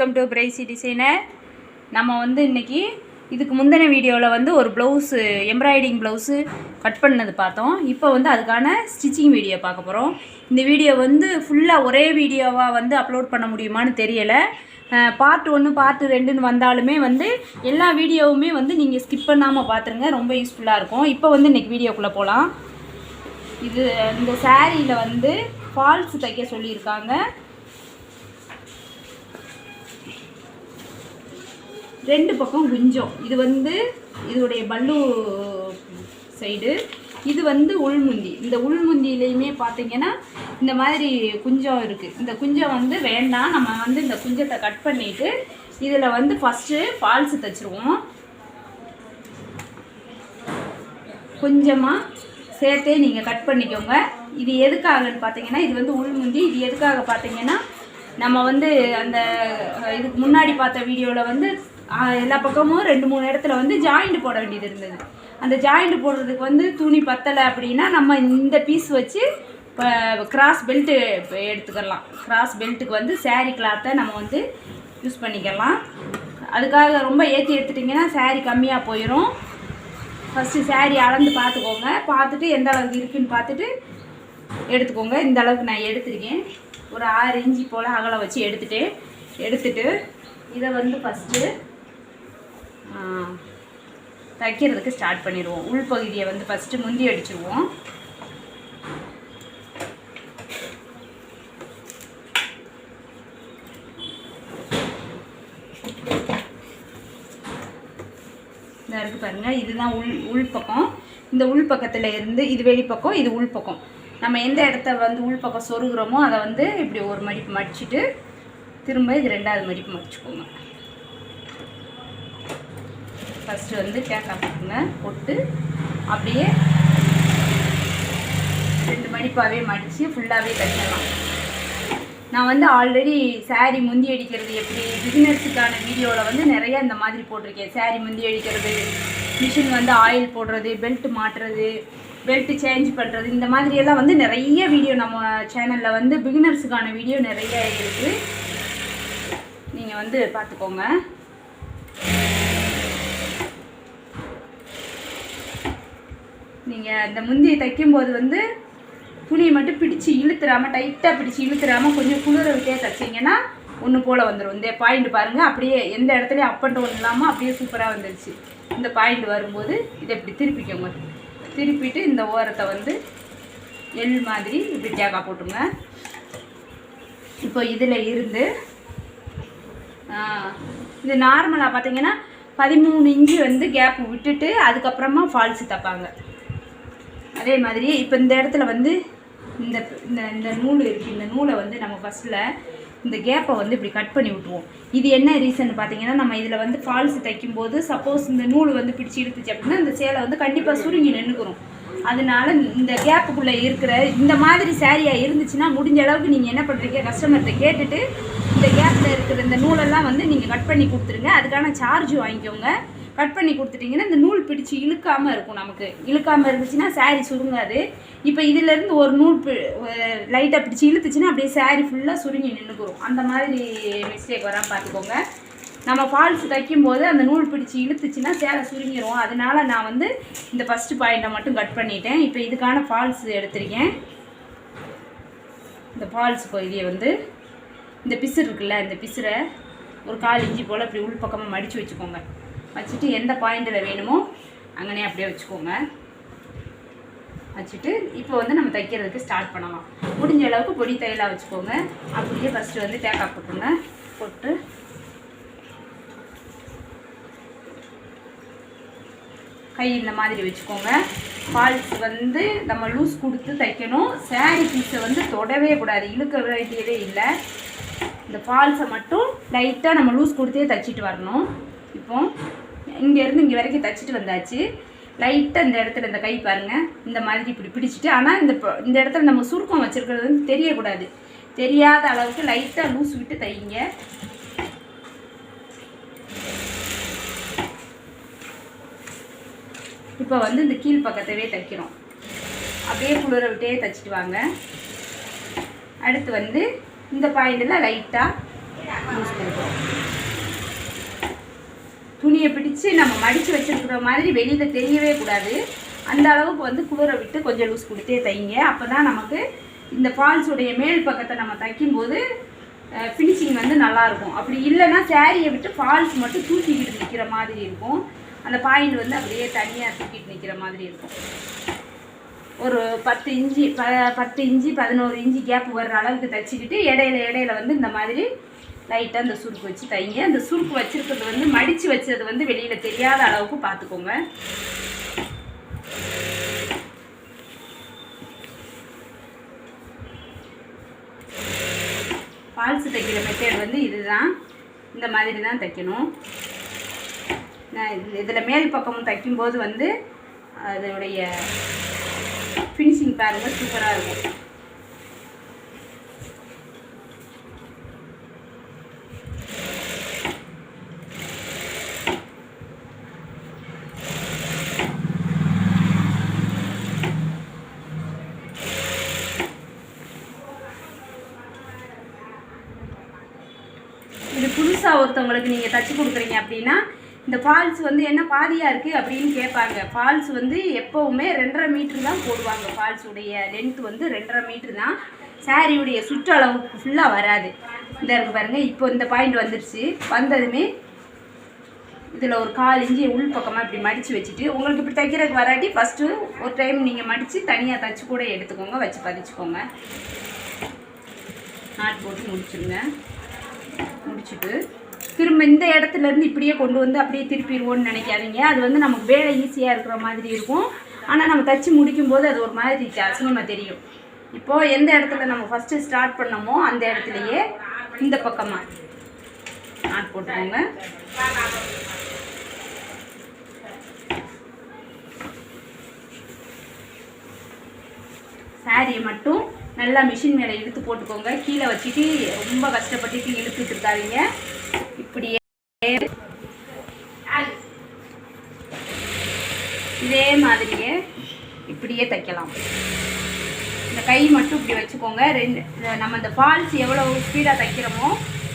Welcome to பிரைசி designer நம்ம வந்து இன்னைக்கு இதுக்கு முந்தின வீடியோவில் வந்து ஒரு ப்ளவுஸு எம்ப்ராய்டிங் ப்ளவுஸு கட் பண்ணது பார்த்தோம். இப்போ வந்து அதுக்கான ஸ்டிச்சிங் வீடியோ பார்க்க போகிறோம் இந்த வீடியோ வந்து ஃபுல்லாக ஒரே வீடியோவாக வந்து அப்லோட் பண்ண முடியுமான்னு தெரியலை. பார்ட் ஒன்று பார்ட் ரெண்டுன்னு வந்தாலுமே வந்து எல்லா வீடியோவுமே வந்து நீங்கள் ஸ்கிப் பண்ணாமல் பார்த்துருங்க. ரொம்ப யூஸ்ஃபுல்லாக இருக்கும். இப்போ வந்து இன்றைக்கி வீடியோக்குள்ளே போகலாம் இது இந்த சாரியில் வந்து ஃபால்ஸ் தைக்க சொல்லியிருக்காங்க. ரெண்டு பக்கம் குஞ்சம் இது வந்து இதோடைய பல்லு சைடு இது வந்து உள்முந்தி இந்த உள்முந்தியிலையுமே பார்த்தீங்கன்னா இந்த மாதிரி குஞ்சம் இருக்குது இந்த குஞ்சம் வந்து வேண்டாம். நம்ம வந்து இந்த குஞ்சத்தை கட் பண்ணிவிட்டு இதில் வந்து ஃபஸ்ட்டு ஃபால்ஸு தைச்சிருவோம் கொஞ்சமாக சேர்த்தே நீங்கள் கட் பண்ணிக்கோங்க. இது எதுக்காகன்னு பார்த்தீங்கன்னா இது வந்து உள்முந்தி இது எதுக்காக பார்த்தீங்கன்னா நம்ம வந்து அந்த இதுக்கு முன்னாடி பார்த்த வீடியோவில் வந்து எல்லா பக்கமும் ரெண்டு மூணு இடத்துல வந்து ஜாயிண்ட் போட வேண்டியது இருந்தது. அந்த ஜாயிண்ட் போடுறதுக்கு வந்து துணி பத்தலை அப்படின்னா நம்ம இந்த பீஸ் வச்சு இப்போ கிராஸ் பெல்ட்டு எடுத்துக்கலாம். கிராஸ் பெல்ட்டுக்கு வந்து சேரீ கிளாத்தை நம்ம வந்து யூஸ் பண்ணிக்கலாம். அதுக்காக ரொம்ப ஏற்றி எடுத்துட்டிங்கன்னா saree கம்மியாக போயிடும் ஃபஸ்ட்டு saree அளந்து பார்த்துக்கோங்க. பார்த்துட்டு எந்த அளவுக்கு இருக்குன்னு பார்த்துட்டு எடுத்துக்கோங்க. இந்த அளவுக்கு நான் எடுத்துருக்கேன். ஒரு ஆறு இஞ்சி போல் அகலம் வச்சு எடுத்துகிட்டு எடுத்துகிட்டு இதை வந்து ஃபஸ்ட்டு தைக்கிறதுக்கு ஸ்டார்ட் பண்ணிடுவோம் உள்பகுதியை வந்து ஃபஸ்ட்டு முந்தி அடிச்சிருவோம். இதாக இருக்குது பாருங்கள் இதுதான் உள் உள்பக்கம் இந்த உள்பக்கத்தில் இருந்து இது வெளிப்பக்கம் இது உள்பக்கம் நம்ம எந்த இடத்த வந்து உள்பக்கம் சொருகிறோமோ அதை வந்து இப்படி ஒரு மடிப்பு மடிச்சுட்டு திரும்ப இது ரெண்டாவது மடிப்பு மடிச்சுக்கோங்க. ஃபஸ்ட்டு வந்து கேக்கா போட்டுங்க போட்டு அப்படியே ரெண்டு மடிப்பாகவே மடித்து ஃபுல்லாகவே தைக்கலாம் நான் வந்து ஆல்ரெடி சாரீ முந்தி அடிக்கிறது எப்படி பிகினர்ஸுக்கான வீடியோவில் வந்து நிறைய இந்த மாதிரி போட்டிருக்கேன். சாரீ முந்தி அடிக்கிறது மிஷின் வந்து ஆயில் போடுறது பெல்ட் மாட்டுறது பெல்ட் சேஞ்ச் பண்ணுறது இந்த மாதிரியெல்லாம் வந்து நிறைய வீடியோ நம்ம சேனலில் வந்து பிகினர்ஸுக்கான வீடியோ நிறைய இருக்குது நீங்கள் வந்து பார்த்துக்கோங்க. நீங்கள் இந்த முந்தியை தைக்கும்போது வந்து துணியை மட்டும் பிடிச்சி இழுத்துறாமல் டைட்டாக பிடிச்சி இழுத்துறாமல் கொஞ்சம் குளிர விட்டே தைச்சிங்கன்னா ஒன்று போல் வந்துடும் இந்த பாயிண்ட் பாருங்கள் அப்படியே எந்த இடத்துலையும் அப் அண்ட் டவுன் இல்லாமல் அப்படியே சூப்பராக வந்துடுச்சு இந்த பாயிண்ட் வரும்போது இதை இப்படி திருப்பிக்கோங்க. திருப்பிட்டு இந்த ஓரத்தை வந்து எள் மாதிரி இப்படி டேக்கா போட்டுங்க இப்போ இதில் இருந்து இது நார்மலாக பார்த்தீங்கன்னா பதிமூணு இன்ச்சு வந்து கேப் விட்டுட்டு அதுக்கப்புறமா ஃபால்ஸு தைப்பாங்க. அதே மாதிரி இப்போ இந்த இடத்துல வந்து இந்த இந்த இந்த நூல் இருக்குது இந்த நூலை வந்து நம்ம ஃபஸ்ட்டில் இந்த கேப்பை வந்து இப்படி கட் பண்ணி விட்டுருவோம். இது என்ன ரீசன் பார்த்தீங்கன்னா நம்ம இதில் வந்து ஃபால்ஸ் தைக்கும்போது சப்போஸ் இந்த நூல் வந்து பிடிச்சி இழுத்துச்சு அப்படின்னா இந்த சேலை வந்து கண்டிப்பாக சுருங்கி நின்றுக்கிறோம் அதனால இந்த கேப்புக்குள்ளே இருக்கிற இந்த மாதிரி சேரீயாக இருந்துச்சுன்னா முடிஞ்ச அளவுக்கு நீங்கள் என்ன பண்ணுறீங்க கஸ்டமர்கிட்ட கேட்டுட்டு இந்த கேப்பில் இருக்கிற இந்த நூலெல்லாம் வந்து நீங்கள் கட் பண்ணி கொடுத்துருங்க. அதுக்கான சார்ஜ் வாங்கிக்கோங்க. கட் பண்ணி கொடுத்துட்டிங்கன்னா இந்த நூல் பிடிச்சி இழுக்காமல் இருக்கும் நமக்கு. இழுக்காமல் இருந்துச்சுன்னா saree சுருங்காது. இப்போ இதிலேருந்து ஒரு நூல் லைட்டாக பிடிச்சி இழுத்துச்சுன்னா அப்படியே saree ஃபுல்லாக சுருங்கி நின்றுக்குறோம் அந்த மாதிரி மிஸ்டேக் வராமல் பார்த்துக்கோங்க. நம்ம ஃபால்ஸ் தைக்கும்போது அந்த நூல் பிடிச்சி இழுத்துச்சுன்னா சேலை சுருங்கிடும் அதனால நான் வந்து இந்த ஃபஸ்ட்டு பாயிண்ட்டை மட்டும் கட் பண்ணிட்டேன். இப்போ இதுக்கான ஃபால்ஸ் எடுத்திருக்கேன். இந்த ஃபால்ஸ் பகுதியை வந்து இந்த பிசுறு இருக்குல்ல இந்த பிசுரை ஒரு கால் இஞ்சி போல் இப்படி உள் பக்கமாக மடித்து வச்சுக்கோங்க. வச்சுட்டு எந்த பாயிண்டில் வேணுமோ அங்கனே அப்படியே வச்சுக்கோங்க. வச்சுட்டு இப்போ வந்து நம்ம தைக்கிறதுக்கு ஸ்டார்ட் பண்ணலாம். முடிஞ்ச அளவுக்கு பொடி தையலாக வச்சுக்கோங்க. அப்படியே ஃபஸ்ட்டு வந்து தேக்கா போட்டுங்க போட்டு கை இந்த மாதிரி வச்சுக்கோங்க. ஃபால்ஸ் வந்து நம்ம லூஸ் கொடுத்து தைக்கணும். சேரீ பீஸை வந்து தொடவே கூடாது. இழுக்க வேண்டியதே இல்லை. இந்த ஃபால்ஸை மட்டும் லைட்டாக நம்ம லூஸ் கொடுத்தே தைச்சிட்டு வரணும். இப்போ இங்கேருந்து இங்கே வரைக்கும் தைச்சிட்டு வந்தாச்சு. லைட்டாக இந்த இடத்துல இந்த கை பாருங்கள் இந்த மாதிரி இப்படி பிடிச்சிட்டு ஆனால் இந்த இந்த இடத்துல நம்ம சுருக்கம் வச்சுருக்கிறது வந்து தெரியக்கூடாது. தெரியாத அளவுக்கு லைட்டாக லூஸ் விட்டு தைங்க. இப்போ வந்து இந்த கீழ் பக்கத்தவே தைக்கிறோம். அப்படியே குளிர விட்டே தைச்சிட்டு வாங்க. அடுத்து வந்து இந்த பாயிண்டில் லைட்டாக லூஸ் கொடுக்குறோம் துணியை பிடிச்சு நம்ம மடித்து வச்சிருக்கிற மாதிரி வெளியில் தெரியவே கூடாது. அந்த அளவுக்கு வந்து குளிர விட்டு கொஞ்சம் லூஸ் கொடுத்தே தைங்க. அப்போ தான் நமக்கு இந்த ஃபால்ஸுடைய மேல் பக்கத்தை நம்ம தைக்கும்போது ஃபினிஷிங் வந்து நல்லாயிருக்கும் அப்படி இல்லைன்னா சேரீயை விட்டு ஃபால்ஸ் மட்டும் தூக்கிக்கிட்டு நிற்கிற மாதிரி இருக்கும். அந்த பாயிண்ட் வந்து அப்படியே தனியாக தூக்கிட்டு நிற்கிற மாதிரி இருக்கும். ஒரு பத்து இஞ்சி ப பத்து இஞ்சி பதினோரு இஞ்சி கேப் வர்ற அளவுக்கு தைச்சிக்கிட்டு இடையில இடையில வந்து இந்த மாதிரி லைட்டாக அந்த சுருக்கு வச்சு தைங்க அந்த சுருக்கு வச்சிருக்கிறது வந்து மடித்து வச்சது வந்து வெளியில் தெரியாத அளவுக்கு பார்த்துக்கோங்க ஃபால்ஸ் தைக்கிற மெத்தேட் வந்து இதுதான். இந்த மாதிரி தான் தைக்கணும். நான் இதில் மேல் பக்கமும் தைக்கும்போது வந்து அதோடைய ஃபினிஷிங் பாருங்கள் சூப்பராக இருக்கும். இது புதுசாக ஒருத்தவங்களுக்கு நீங்கள் தச்சு கொடுக்குறீங்க அப்படின்னா இந்த ஃபால்ஸ் வந்து என்ன பாதியாக இருக்குது அப்படின்னு கேட்பாங்க. ஃபால்ஸ் வந்து எப்போவுமே ரெண்டரை மீட்ரு தான் போடுவாங்க. ஃபால்ஸுடைய லென்த் வந்து ரெண்டரை மீட்ரு தான். சாரியுடைய சுற்றளவுக்கு ஃபுல்லாக வராது. இந்த இருக்கு பாருங்கள் இப்போ இந்த பாயிண்ட் வந்துருச்சு. வந்ததுமே இதில் ஒரு கால் இஞ்சி உள் பக்கமாக இப்படி மடித்து வச்சுட்டு உங்களுக்கு இப்படி தைக்கிறதுக்கு வராட்டி ஃபஸ்ட்டு ஒரு டைம் நீங்கள் மடித்து தனியாக தச்சு கூட எடுத்துக்கோங்க. வச்சு பதிச்சுக்கோங்க. நாட் போட்டு முடிச்சிருங்க. முடிச்சுட்டு திரும்ப இந்த இடத்துல இருந்து இப்படியே கொண்டு வந்து அப்படியே திருப்பிடுவோன்னு நினைக்காதீங்க. அது வந்து நமக்கு வேலை ஈஸியாக இருக்கிற மாதிரி இருக்கும். ஆனால் நம்ம தச்சு முடிக்கும்போது அது ஒரு மாதிரி அசிங்கமாக தெரியும். இப்போது எந்த இடத்துல நம்ம ஃபஸ்ட்டு ஸ்டார்ட் பண்ணமோ அந்த இடத்துலையே இந்த பக்கமாக நாட் போட்டுக்கோங்க. சாரியை மட்டும் நல்லா மிஷின் மேலே இழுத்து போட்டுக்கோங்க. கீழே வச்சுட்டு ரொம்ப கஷ்டப்பட்டுட்டு இழுத்துட்டு இருக்காதீங்க. இப்படியே. இதே மாதிரியே இப்படியே தைக்கலாம். இந்த கை மட்டும் இப்படி வச்சுக்கோங்க. ரெண்டு நம்ம இந்த ஃபால்ஸ் எவ்வளோ ஸ்பீடாக தைக்கிறோமோ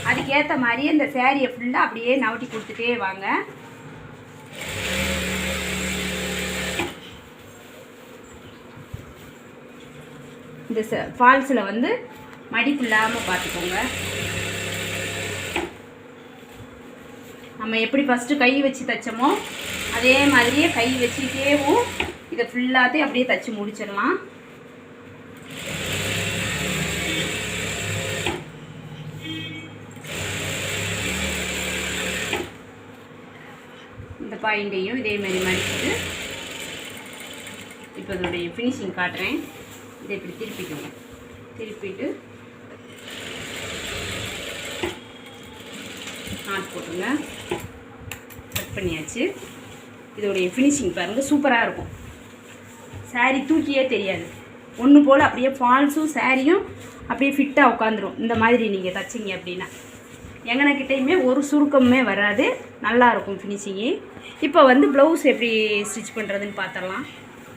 அதுக்கேற்ற மாதிரியே இந்த சேரீயை ஃபுல்லாக அப்படியே நவட்டி கொடுத்துட்டே வாங்க. இந்த ஃபால்ஸில் வந்து மடிப்பு இல்லாமல் பார்த்துக்கோங்க. நம்ம எப்படி ஃபஸ்ட்டு கை வச்சு தைச்சோமோ அதே மாதிரியே கை வச்சுட்டேவும் இதை ஃபுல்லாத்தையும் அப்படியே தைச்சி முடிச்சிடலாம். இந்த பாயிண்டையும் இதே மாதிரி மடிச்சுட்டு இப்போ இதோடைய ஃபினிஷிங் காட்டுறேன். இதை இப்படி திருப்பிக்கோங்க திருப்பிட்டு நாட் போட்டுருங்க கட் பண்ணியாச்சு. இதோடைய ஃபினிஷிங் பாருங்கள் சூப்பராக இருக்கும். Saree தூக்கியே தெரியாது. ஒன்று போல் அப்படியே ஃபால்ஸும் சாரியும் அப்படியே ஃபிட்டாக உட்காந்துரும் இந்த மாதிரி நீங்கள் தைச்சிங்க அப்படின்னா. எங்கனக்கிட்டையுமே ஒரு சுருக்கமுமே வராது. நல்லாயிருக்கும் ஃபினிஷிங்கு இப்போ வந்து ப்ளவுஸ் எப்படி ஸ்டிச் பண்ணுறதுன்னு பார்த்துடலாம்